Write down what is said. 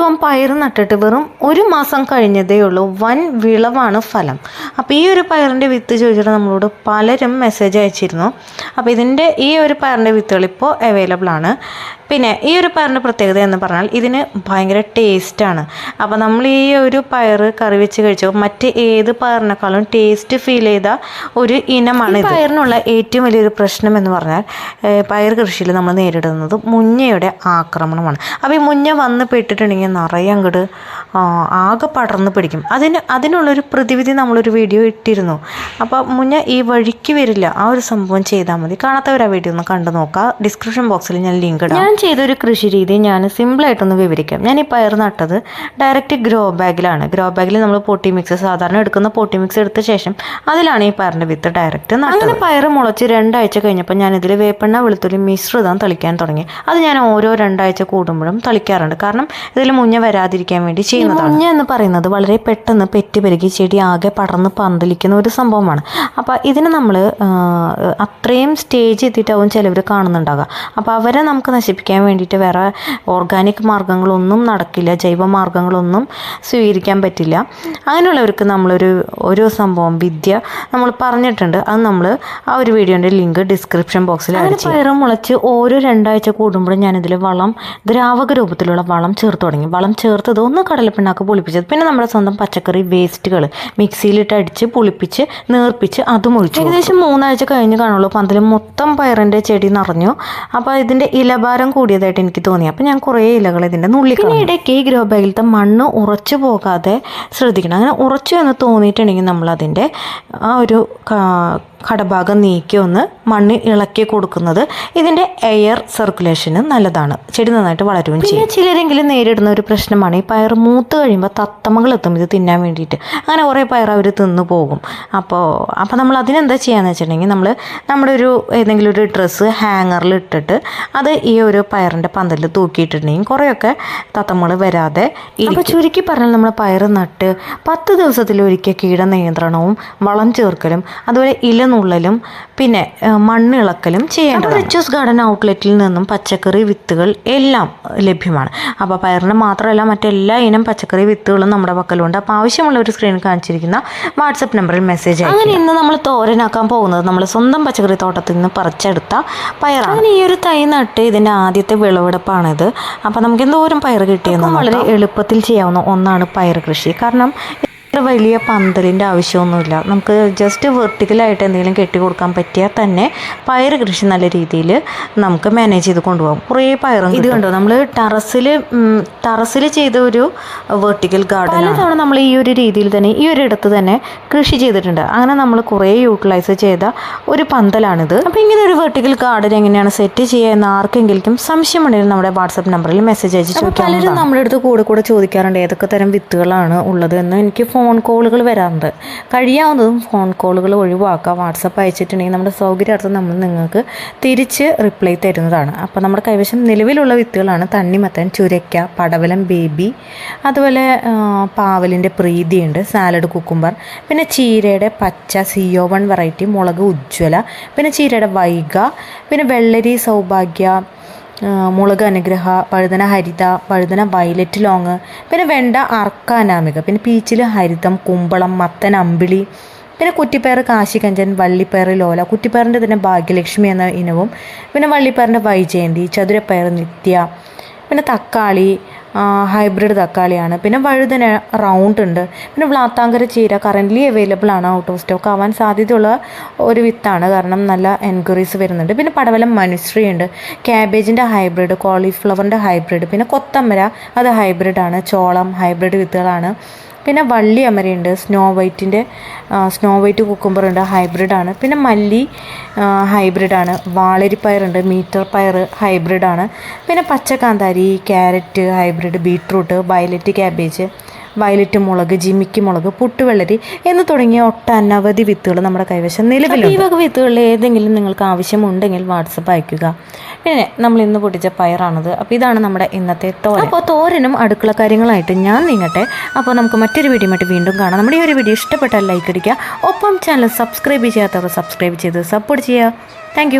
സംഭവം പയർ നട്ടിട്ട് വെറും ഒരു മാസം കഴിഞ്ഞതേ ഉള്ളൂ. വൻ വിളവാണ് ഫലം. അപ്പോൾ ഈ ഒരു പയറിന്റെ വിത്ത് ചോദിച്ചിട്ട് നമ്മളോട് പലരും മെസ്സേജ് അയച്ചിരുന്നു. അപ്പോൾ ഇതിന്റെ ഈ ഒരു പയറിന്റെ വിത്തുകൾ ഇപ്പോൾ അവൈലബിൾ ആണ്. പിന്നെ ഈ ഒരു പയറിന്റെ പ്രത്യേകത എന്ന് പറഞ്ഞാൽ ഇതിന് ഭയങ്കര ടേസ്റ്റാണ് അപ്പോൾ നമ്മൾ ഈ ഒരു പയർ കറി വെച്ച് കഴിച്ചപ്പോൾ മറ്റ് ഏത് പയറിനേക്കാളും ടേസ്റ്റ് ഫീൽ ചെയ്ത ഒരു ഇനമാണ് ഇത്. പയറിനുള്ള ഏറ്റവും വലിയൊരു പ്രശ്നം എന്ന് പറഞ്ഞാൽ പയർ കൃഷിയിൽ നമ്മൾ നേരിടുന്നത് മുഞ്ഞയുടെ ആക്രമണമാണ്. അപ്പോൾ ഈ മുഞ്ഞ വന്ന് പെട്ടിട്ടുണ്ടെങ്കിൽ നിറയെ അങ്ങോട്ട് ആകെ പടർന്ന് പിടിക്കും. അതിന് അതിനുള്ളൊരു പ്രതിവിധി നമ്മളൊരു വീഡിയോ ഇട്ടിരുന്നു. അപ്പോൾ മുന്നേ ഈ വഴിക്ക് വരില്ല. ആ ഒരു സംഭവം ചെയ്താൽ മതി. കാണാത്തവർ ആ വീഡിയോ ഒന്ന് കണ്ടു നോക്കുക ഡിസ്ക്രിപ്ഷൻ ബോക്സിൽ ഞാൻ ലിങ്ക് ഇടാം. ഞാൻ ചെയ്തൊരു കൃഷി രീതി ഞാൻ സിമ്പിളായിട്ടൊന്ന് വിവരിക്കാം. ഞാൻ ഈ പയർ നട്ടത് ഡയറക്റ്റ് ഗ്രോ ബാഗിലാണ് ഗ്രോ ബാഗിൽ നമ്മൾ പൊട്ടി മിക്സ് സാധാരണ എടുക്കുന്ന പൊട്ടി മിക്സ് എടുത്ത ശേഷം അതിലാണ് ഈ പയറിന്റെ വിത്ത് ഡയറക്റ്റ് അങ്ങനെ പയർ മുളച്ച് രണ്ടാഴ്ച കഴിഞ്ഞപ്പോൾ ഞാൻ ഇതിൽ വേപ്പെണ്ണ വെളുത്തുള്ളി മിശ്രിതം തളിക്കാൻ തുടങ്ങി. അത് ഞാൻ ഓരോ രണ്ടാഴ്ച കൂടുമ്പോഴും തളിക്കാറുണ്ട്. കാരണം ഇതിൽ മുഞ്ഞ വരാതിരിക്കാൻ വേണ്ടി ചെയ്യുന്നതാണ്. മുഞ്ഞ എന്ന് പറയുന്നത് വളരെ പെട്ടെന്ന് പെറ്റുപെരുകി ചെടി ആകെ പടർന്ന് പന്തലിക്കുന്ന ഒരു സംഭവമാണ്. അപ്പോൾ ഇതിന് നമ്മൾ അത്രയും സ്റ്റേജ് എത്തിയിട്ടാവും ചിലവർ കാണുന്നുണ്ടാകുക അപ്പോൾ അവരെ നമുക്ക് നശിപ്പിക്കാൻ വേണ്ടിയിട്ട് വേറെ ഓർഗാനിക് മാർഗങ്ങളൊന്നും നടക്കില്ല. ജൈവ മാർഗങ്ങളൊന്നും സ്വീകരിക്കാൻ പറ്റില്ല. അങ്ങനെയുള്ളവർക്ക് നമ്മളൊരു ഒരു സംഭവം വിദ്യ നമ്മൾ പറഞ്ഞിട്ടുണ്ട്. അത് നമ്മൾ ആ ഒരു വീഡിയോന്റെ ലിങ്ക് ഡിസ്ക്രിപ്ഷൻ ബോക്സിൽ പയറ് മുളച്ച് ഓരോ രണ്ടാഴ്ച കൂടുമ്പോഴും ഞാനിതിൽ വളം ദ്രാവക രൂപത്തിലുള്ള വളം ചേർത്ത് തുടങ്ങി. വളം ചേർത്തത് ഒന്ന് കടലപ്പിണ്ണാക്ക് പുളിപ്പിച്ചത്. പിന്നെ നമ്മുടെ സ്വന്തം പച്ചക്കറി വേസ്റ്റുകൾ മിക്സിയിലിട്ട് അടിച്ച് പുളിപ്പിച്ച് നേർപ്പിച്ച് അതും ഒഴിച്ചു ഏകദേശം മൂന്നാഴ്ച കഴിഞ്ഞ് കാണുള്ളൂ. പന്തൽ മൊത്തം പയറിന്റെ ചെടി നിറഞ്ഞു. അപ്പോൾ ഇതിന്റെ ഇലഭാരം കൂടിയതായിട്ട് എനിക്ക് തോന്നി. അപ്പോൾ ഞാൻ കുറേ ഇലകൾ ഇതിന്റെ നുള്ളി പിന്നെ ഇടയ്ക്ക് ഈ ഗ്രോ ബാഗിലത്തെ മണ്ണ് ഉറച്ചു പോകാതെ ശ്രദ്ധിക്കണം. അങ്ങനെ ഉറച്ചു എന്ന് തോന്നിയിട്ടുണ്ടെങ്കിൽ നമ്മൾ അതിന്റെ ആ ഒരു കടഭാഗം നീക്കി ഒന്ന് മണ്ണ് ഇളക്കി കൊടുക്കുന്നത്. ഇതിന്റെ എയർ സർക്കുലേഷന് നല്ലതാണ്. ചെടി നന്നായിട്ട് വളരുകയും ചെയ്യും. ചിലരെങ്കിലും നേരിടുന്ന ഒരു പ്രശ്നമാണ്. ഈ പയർ മൂത്ത് കഴിയുമ്പോൾ തത്തമ്മകൾ എത്തും. ഇത് തിന്നാൻ വേണ്ടിയിട്ട്. അങ്ങനെ കുറേ പയർ അവർ തിന്നു പോകും. അപ്പോൾ അപ്പോൾ നമ്മൾ അതിനെന്താ ചെയ്യാന്ന് വെച്ചിട്ടുണ്ടെങ്കിൽ നമ്മൾ നമ്മുടെ ഒരു ഏതെങ്കിലും ഒരു ഡ്രസ്സ് ഹാങ്ങറിൽ ഇട്ടിട്ട് അത് ഈ ഒരു പയറിന്റെ പന്തലിൽ തൂക്കിയിട്ടുണ്ടെങ്കിൽ കുറേയൊക്കെ തത്തമ്മകൾ വരാതെ അപ്പോൾ ചുരുക്കി പറഞ്ഞാൽ നമ്മൾ പയർ നട്ട് പത്ത് ദിവസത്തിലൊരിക്കൽ കീട നിയന്ത്രണവും വളം ചേർക്കലും അതുപോലെ ഇലനുള്ളലും പിന്നെ മണ്ണിളക്കലും ചെയ്യേണ്ടത് റിച്ചസ് ഗാർഡൻ ഔട്ട്ലെറ്റിൽ നിന്നും പച്ചക്കറി വിത്തുകൾ എല്ലാം ലഭ്യമാണ്. അപ്പോൾ പയറിന് മാത്രമല്ല മറ്റെല്ലാ ഇനം പച്ചക്കറി വിത്തുകളും നമ്മുടെ പക്കലുണ്ട്. അപ്പോൾ ആവശ്യമുള്ള ഒരു സ്ക്രീൻ കാണിച്ചിരിക്കുന്ന വാട്സപ്പ് നമ്പറിൽ മെസ്സേജ് അങ്ങനെ ഇന്ന് നമ്മൾ തോരനാക്കാൻ പോകുന്നത് നമ്മൾ സ്വന്തം പച്ചക്കറി തോട്ടത്തിൽ നിന്ന് പറിച്ചെടുത്ത പയറാണ്. അങ്ങനെ ഈ ഒരു തൈ നട്ട് ഇതിന്റെ ആദ്യത്തെ വിളവെടുപ്പാണിത്. അപ്പോൾ നമുക്ക് എന്തോരം പയർ കിട്ടിയെന്ന് വളരെ എളുപ്പത്തിൽ ചെയ്യാവുന്ന ഒന്നാണ് പയർ കൃഷി. കാരണം ഇത്ര വലിയ പന്തലിന്റെ ആവശ്യമൊന്നുമില്ല. നമുക്ക് ജസ്റ്റ് വെർട്ടിക്കലായിട്ട് എന്തെങ്കിലും കെട്ടി കൊടുക്കാൻ പറ്റിയാൽ തന്നെ പയർ കൃഷി നല്ല രീതിയിൽ നമുക്ക് മാനേജ് ചെയ്ത് കൊണ്ടുപോകാം. കുറേ പയറും ഇത് കണ്ടോ? നമ്മൾ ടെറസിൽ ടെറസിൽ ചെയ്ത ഒരു വെർട്ടിക്കൽ ഗാർഡൻ പലതവണ നമ്മൾ ഈ ഒരു രീതിയിൽ തന്നെ ഈ ഒരു ഇടത്ത് തന്നെ കൃഷി ചെയ്തിട്ടുണ്ട്. അങ്ങനെ നമ്മൾ കുറേ യൂട്ടിലൈസ് ചെയ്ത ഒരു പന്തലാണിത്. അപ്പോൾ ഇങ്ങനെ ഒരു വെർട്ടിക്കൽ ഗാർഡൻ എങ്ങനെയാണ് സെറ്റ് ചെയ്യുക എന്ന് ആർക്കെങ്കിലും സംശയമുണ്ടെങ്കിൽ നമ്മുടെ വാട്സപ്പ് നമ്പറിൽ മെസ്സേജ് അയച്ച് ചോദിക്കാം പലരും നമ്മുടെ അടുത്ത് കൂടെ കൂടെ ചോദിക്കാറുണ്ട് ഏതൊക്കെ തരം വിത്തുകളാണ് ഉള്ളത് എന്ന്. എനിക്ക് ഫോൺ കോളുകൾ വരാറുണ്ട്. കഴിയാവുന്നതും ഫോൺ കോളുകൾ ഒഴിവാക്കുക വാട്സപ്പ് അയച്ചിട്ടുണ്ടെങ്കിൽ നമ്മുടെ സൗകര്യാർത്ഥം നമ്മൾ നിങ്ങൾക്ക് തിരിച്ച് റിപ്ലൈ തരുന്നതാണ്. അപ്പോൾ നമ്മുടെ കൈവശം നിലവിലുള്ള വിത്തുകളാണ് തണ്ണിമത്തൻ ചുരയ്ക്ക പടവലം ബേബി അതുപോലെ പാവലിന്റെ പ്രീതിയുണ്ട് സാലഡ് കുക്കുംബർ പിന്നെ ചീരയുടെ പച്ച സിയോ വൺ വെറൈറ്റി മുളക് ഉജ്ജ്വല പിന്നെ ചീരയുടെ വൈഗ പിന്നെ വെള്ളരി സൗഭാഗ്യ മുളക് അനുഗ്രഹ പഴുതന ഹരിത പഴുതന വയലറ്റ് ലോങ് പിന്നെ വെണ്ട അർക്ക അനാമിക പിന്നെ പീച്ചിൽ ഹരിതം കുമ്പളം മത്തൻ അമ്പിളി പിന്നെ കുറ്റിപ്പയർ കാശികഞ്ചൻ വള്ളിപ്പയർ ലോല കുറ്റിപ്പയറിന്റെ തന്നെ ഭാഗ്യലക്ഷ്മി എന്ന ഇനവും പിന്നെ വള്ളിപ്പയറിന്റെ വൈജയന്തി ചതുരപ്പയർ നിത്യ പിന്നെ തക്കാളി ഹൈബ്രിഡ് തക്കാളിയാണ്. പിന്നെ വഴുതന റൗണ്ട് ഉണ്ട് പിന്നെ വ്ലാത്താങ്കര ചീര കറന്റ്ലി അവൈലബിൾ ആണ് ഔട്ട് ഓഫ് സ്റ്റോക്ക് ആവാൻ സാധ്യതയുള്ള ഒരു വിത്താണ്. കാരണം നല്ല എൻക്വയറീസ് വരുന്നുണ്ട്. പിന്നെ പടവലം മനുശ്രീ ഉണ്ട്. ക്യാബേജിന്റെ ഹൈബ്രിഡ് കോളിഫ്ലവറിന്റെ ഹൈബ്രിഡ് പിന്നെ കൊത്തമര അത് ഹൈബ്രിഡാണ് ചോളം ഹൈബ്രിഡ് വിത്തുകളാണ്. പിന്നെ വള്ളി അമരയുണ്ട് സ്നോ വൈറ്റിന്റെ സ്നോ വൈറ്റ് കുക്കുംബർ ഉണ്ട് ഹൈബ്രിഡാണ് പിന്നെ മല്ലി ആ, ഹൈബ്രിഡാണ് വാളരിപ്പയറുണ്ട് മീറ്റർ പയർ ഹൈബ്രിഡാണ് പിന്നെ പച്ചക്കാന്താരി carrot hybrid beetroot violet cabbage violet മുളക് ജിമിക്ക് മുളക് പുട്ടുവെള്ളരി എന്ന് തുടങ്ങിയ ഒട്ടനവധി വിത്തുകൾ നമ്മുടെ കൈവശം നിലവിലുണ്ട്. ഈ വക വിത്തുകളിൽ ഏതെങ്കിലും നിങ്ങൾക്ക് ആവശ്യമുണ്ടെങ്കിൽ വാട്സപ്പ് അയക്കുക പിന്നെ നമ്മൾ ഇന്ന് പൊട്ടിച്ച പയറാണത്. അപ്പോൾ ഇതാണ് നമ്മുടെ ഇന്നത്തെ തോരൻ. അപ്പോൾ തോരനും അടുക്കള കാര്യങ്ങളായിട്ട് ഞാൻ നീങ്ങട്ടെ അപ്പോൾ നമുക്ക് മറ്റൊരു വീഡിയോ ആയിട്ട് വീണ്ടും കാണാം. നമ്മുടെ ഈ ഒരു വീഡിയോ ഇഷ്ടപ്പെട്ടാൽ ലൈക്ക് അടിക്കുക. ഒപ്പം ചാനൽ സബ്സ്ക്രൈബ് ചെയ്യാത്തവർ സബ്സ്ക്രൈബ് ചെയ്ത് സപ്പോർട്ട് ചെയ്യുക. താങ്ക്